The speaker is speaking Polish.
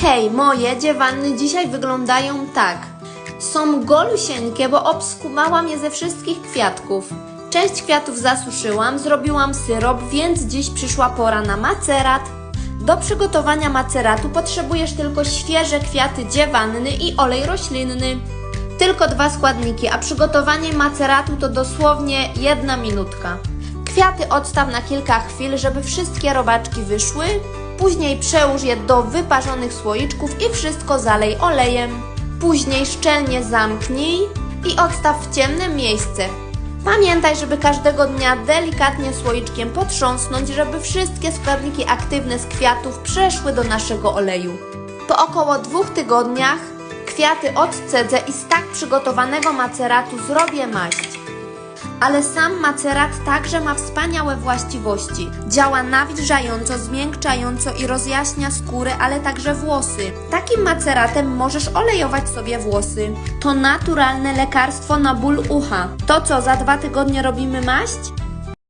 Hej, moje dziewanny dzisiaj wyglądają tak. Są golusieńkie, bo obskumałam je ze wszystkich kwiatków. Część kwiatów zasuszyłam, zrobiłam syrop, więc dziś przyszła pora na macerat. Do przygotowania maceratu potrzebujesz tylko świeże kwiaty dziewanny i olej roślinny. Tylko dwa składniki, a przygotowanie maceratu to dosłownie jedna minutka. Kwiaty odstaw na kilka chwil, żeby wszystkie robaczki wyszły. Później przełóż je do wyparzonych słoiczków i wszystko zalej olejem. Później szczelnie zamknij i odstaw w ciemne miejsce. Pamiętaj, żeby każdego dnia delikatnie słoiczkiem potrząsnąć, żeby wszystkie składniki aktywne z kwiatów przeszły do naszego oleju. Po około dwóch tygodniach kwiaty odcedzę i z tak przygotowanego maceratu zrobię maść. Ale sam macerat także ma wspaniałe właściwości. Działa nawilżająco, zmiękczająco i rozjaśnia skórę, ale także włosy. Takim maceratem możesz olejować sobie włosy. To naturalne lekarstwo na ból ucha. To co, za dwa tygodnie robimy maść?